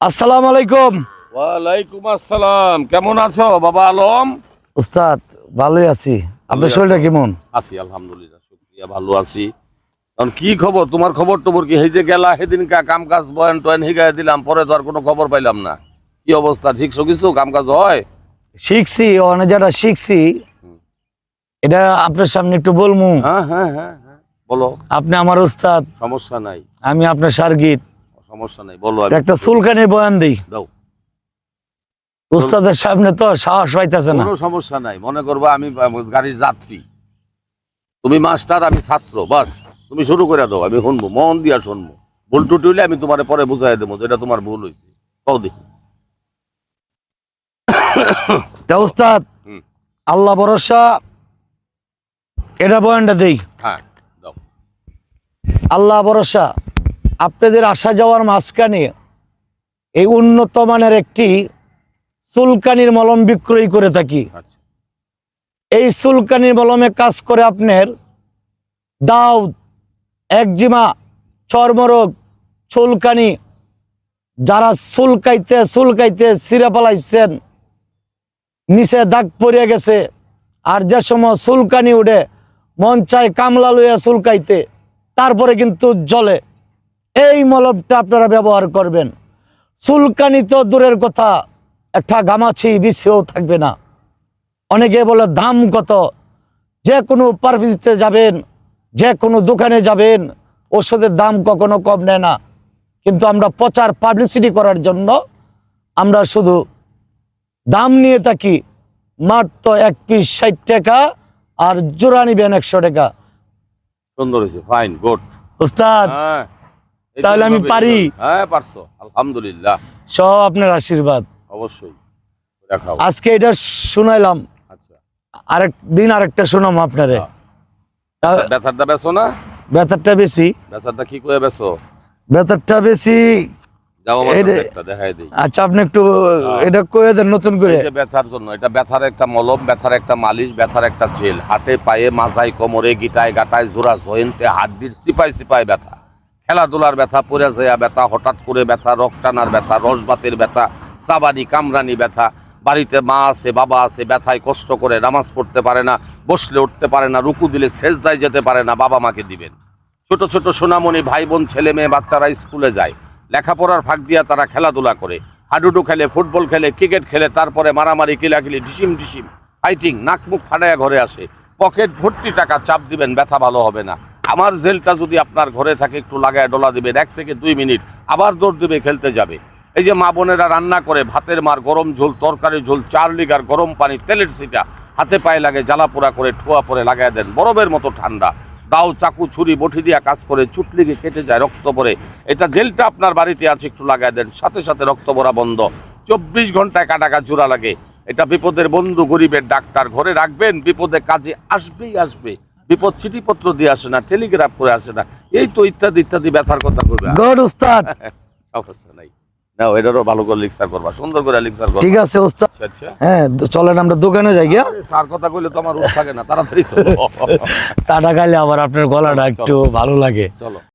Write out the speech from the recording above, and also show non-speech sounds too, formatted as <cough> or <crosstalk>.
আসসালামু আলাইকুম। ওয়ালাইকুম আসসালাম। কেমন আছো বাবা আলম? উস্তাদ ভালোই আছি। আপনার শরীরটা কেমন? আছি আলহামদুলিল্লাহ শুক্রিয়া ভালো আছি। কারণ কি খবর? তোমার খবর টবর কি যে গেলা সেদিন কাম কাজ বয়ান টয়ান হিগাই দিলাম পরে তো আর কোনো খবর পাইলাম না। কি অবস্থা ঠিক কিছু? কাম কাজ হয়? শিখছি অনেক যেটা শিখছি। এটা আপনার সামনে একটু বলমু। হ্যাঁ হ্যাঁ হ্যাঁ হ্যাঁ। বলো। আপনি আমার উস্তাদ। সমস্যা নাই। আমি আপনার সার্গিত। সমস্যা নাই বলো একটা চুলকানির বয়ান দিই। দাও। উস্তাদের সামনে তো সাহস পাইতেছে না। কোনো সমস্যা নাই মনে করবা আমি গাড়ির যাত্রী। তুমি মাস্টার আমি ছাত্র বাস। তুমি শুরু করে দাও আমি শুনব মন দিয়া শুনব। ভুল টুটি হইলে আমি তোমার পরে বুঝাই দেবো এটা তোমার ভুল হয়েছে কও দেখি। উস্তাদ। আল্লাহ ভরসা এটা বয়ানটা দেই। হ্যাঁ দাও। আল্লাহ ভরসা। আপনাদের আসা যাওয়ার মাঝখানে এই উন্নত মানের একটি চুলকানির মলম বিক্রয় করে থাকি। আচ্ছা। এই চুলকানির মলমে কাজ করে আপনার দাউদ একজিমা চর্মরোগ চুলকানি যারা চুলকাইতে চুলকাইতে সিরা পালাইছেন নিচে দাগ পড়ে গেছে আর যে সময় চুলকানি উঠে মন চায় কামলা লইয়া চুলকাইতে তারপরে কিন্তু জলে এই মলমটা আপনারা ব্যবহার করবেন। চুলকানি তো দূরের কথা একটা গামাছি বিছেও থাকবে না। অনেকে বলে দাম কত? যে কোনো পারফিসতে যাবেন যে কোনো দোকানে যাবেন ওষুধের দাম কখনো কম নেয় না। কিন্তু আমরা প্রচার পাবলিসিটি করার জন্য আমরা শুধু দাম নিয়ে থাকি। মাত্র এক পিস ষাট টাকা আর জোড়া নিবেন একশো টাকা। সুন্দর হয়েছে ফাইন গুড উস্তাদ হ্যাঁ। তাহলে আমি পারি? হ্যাঁ পারছ। আলহামদুলিল্লাহ। সব আপনার আশীর্বাদ। অবশ্যই। আজকে এটা শুনাইলাম। আচ্ছা। আরেক দিন আরেকটা শোনাম আপনারে। হ্যাঁ। আচ্ছা, ব্যথারটা বেছো না? বেতারটা বেশি। ব্যথারটা কি করে বেছো? বেতারটা বেশি আচ্ছা আপনি একটু এটা কয়ে দেন নতুন করে। এই যে ব্যথার জন্য এটা ব্যথার একটা মলম ব্যথার একটা মালিশ ব্যথার একটা জেল। হাতে পায়ে মাথায় কোমরে গিটায় গাটায় জোড়া জয়েন্টে হাড্ডির সিপাই সিপাই ব্যথা। খেলাধুলার ব্যথা পড়ে যাওয়া ব্যথা, হঠাৎ করে ব্যথা রক টানার ব্যথা রসবাতের ব্যথা সাবানি কামরানি ব্যথা, বাড়িতে মা আছে, বাবা আছে, ব্যথায় কষ্ট করে নামাজ পড়তে পারে না, বসলে উঠতে পারে না, রুকু দিলে সেজদায় যেতে পারে না, বাবা মাকে দিবেন। ছোট ছোট সোনামণি ভাই বোন, ছেলে মেয়ে, বাচ্চারা স্কুলে যায়। লেখাপড়ার ফাঁক দিয়া তারা খেলাধুলা করে। হাডুডু খেলে, ফুটবল খেলে, ক্রিকেট খেলে, তারপরে মারামারি, কিলাকিলি, ঢিসিম ঢিসিম ফাইটিং নাক মুখ ফাটাইয়া ঘরে আসে। পকেট ভর্তি টাকা চাপ দিবেন, ব্যথা ভালো হবে না। আমার জেলটা যদি আপনার ঘরে থাকে, একটু লাগায় ডলা দিবেন, এক থেকে দুই মিনিট, আবার দৌড় দিবে, খেলতে যাবে। এই যে মা বোনেরা রান্না করে, ভাতের মার গরম ঝোল, তরকারি ঝোল, চার লিগার গরম পানি, তেলের সিটা, হাতে পায়ে লাগে, জ্বালা পোড়া করে ঠোয়া পরে লাগায় দেন, বরফের মতো ঠান্ডা। দাও, চাকু, ছুরি, বটি দিয়া কাজ করে চুটলিগে কেটে যায় রক্ত পরে। এটা জেলটা আপনার বাড়িতে আছে, একটু লাগায় দেন, সাথে সাথে রক্ত পড়া বন্ধ। চব্বিশ ঘন্টায় কাটাকা জোড়া লাগে। এটা বিপদের বন্ধু গরিবের ডাক্তার ঘরে রাখবেন বিপদে কাজে আসবেই আসবে। বিপদ চিঠিপত্র দিয়ে আসে না টেলিগ্রাফ করে আসে না। এই তো ইত্যাদি ইত্যাদি ব্যথার কথা করবে গড উস্তাদ <laughs> সমস্যা নাই। এটারও ভালো করে লিক্সার করবা সুন্দর করে লিক্সার করবা। ঠিক আছে উস্তাদ আচ্ছা আচ্ছা। হ্যাঁ চলেন আমরা দোকানে যাই গিয়া। স্যার কথা কইলে তো আমার উঠ থাকে না তাড়াতাড়ি চলো। <laughs> চাটা খাইলে আবার আপনার গলাটা একটু ভালো লাগে। চলো।